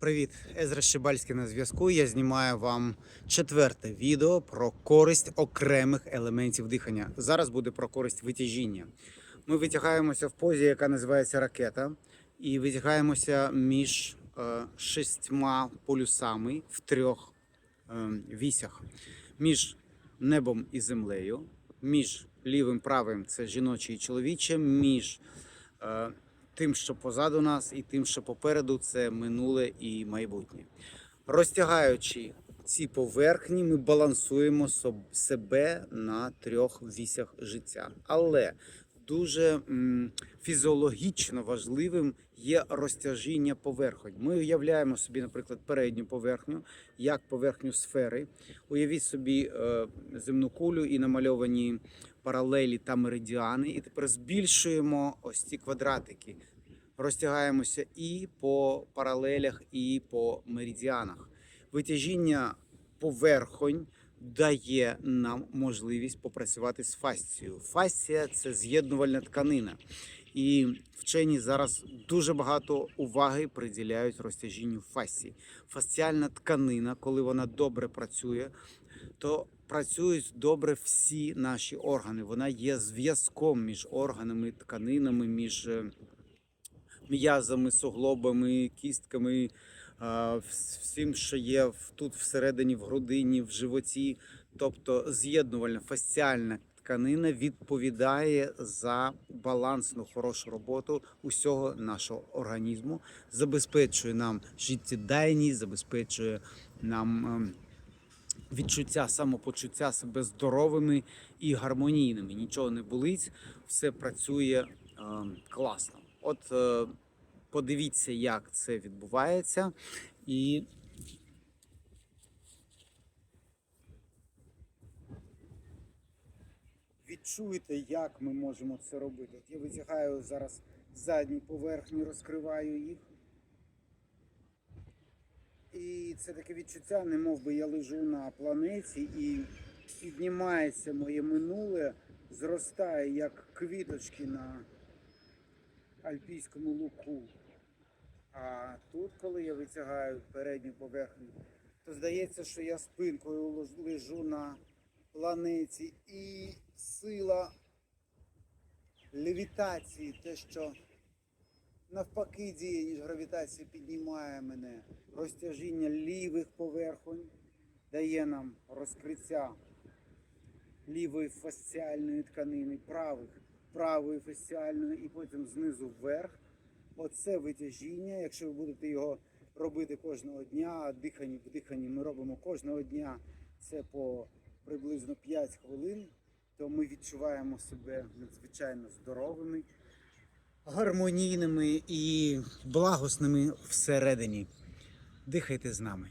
Привіт, Езра Щебальський на зв'язку. Я знімаю вам четверте відео про користь окремих елементів дихання. Зараз буде про користь витяжіння. Ми витягаємося в позі, яка називається ракета, і витягаємося між е, шістьма полюсами в трьох е, вісях: між небом і землею, між лівим правим це жіноче і чоловіче, між е, тим, що позаду нас, і тим, що попереду, це минуле і майбутнє. Розтягаючи ці поверхні, ми балансуємо себе на трьох вісях життя. Але дуже фізіологічно важливим є розтяжіння поверхонь. Ми уявляємо собі, наприклад, передню поверхню як поверхню сфери. Уявіть собі е, земну кулю і намальовані паралелі та меридіани. І тепер збільшуємо ось ці квадратики. Розтягаємося і по паралелях, і по меридіанах. Витяжіння поверхонь дає нам можливість попрацювати з фасцією. Фасція це з'єднувальна тканина. І вчені зараз дуже багато уваги приділяють розтяжінню фасції. Фасціальна тканина, коли вона добре працює, то працюють добре всі наші органи. Вона є зв'язком між органами, тканинами, між е, м'язами, суглобами, кістками, всім, що є тут всередині, в грудині, в животі. Тобто з'єднувальна фасціальна тканина відповідає за балансну хорошу роботу усього нашого організму, забезпечує нам життєдайність, забезпечує нам. ем, Відчуття самопочуття себе здоровими і гармонійними. Нічого не болить, все працює е, класно. От е, подивіться, як це відбувається, і відчуйте, як ми можемо це робити. От я витягаю зараз задні поверхні, розкриваю їх. І це таке відчуття, не мов би я лежу на планеті і піднімається моє минуле, зростає як квіточки на альпійському луку. Тут, коли я витягаю передню поверхню, то здається, що я спинкою лежу на планеті і сила левітації, те, що навпаки діє, ніж гравітація піднімає мене. Розтяжіння лівих поверхонь дає нам розкриття лівої фасціальної тканини, правих, правої фасціальної і потім знизу вверх. Оце витяжіння. Якщо ви будете його робити кожного дня, дихання в диханні ми робимо кожного дня, це по приблизно 5 хвилин, то ми відчуваємо себе надзвичайно здоровими гармонійними і благосними всередині. Дихайте з нами.